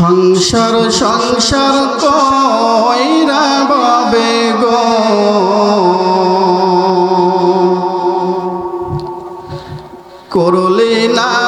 সংসার সংসার কইরা বাবে গো। করলে না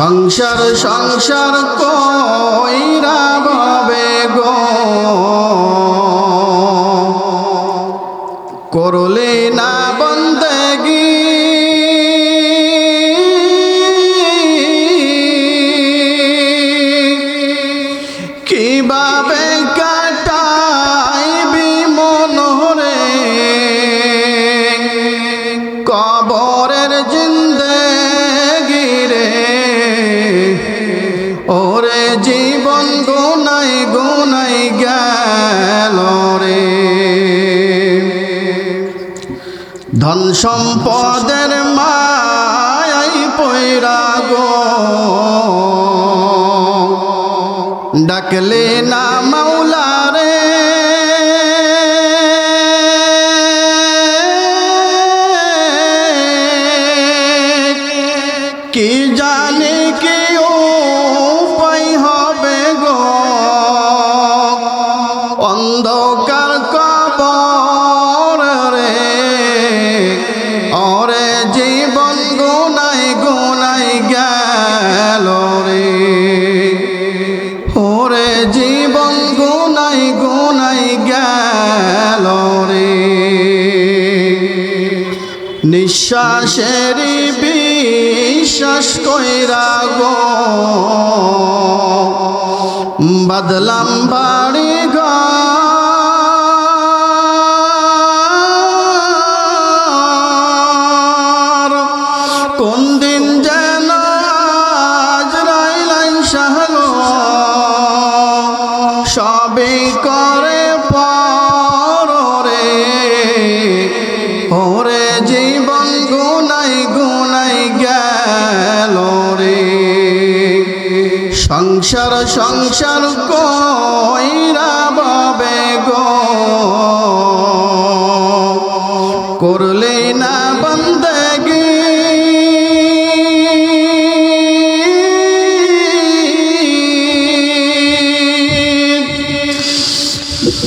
সংসার সংসার কইরা বাবে গো। করলে ধন সম্পদের মায়াই পৈরা গো ডাকলে নিঃশ্বাসের বিশ্বাস কইরা গো। বদলাম বাড়ি ঘর গুনাই গুনাই গেল রে। সংসার সংসার কইরা বাবে গো। করলে না বন্দগি।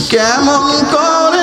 কেমন করে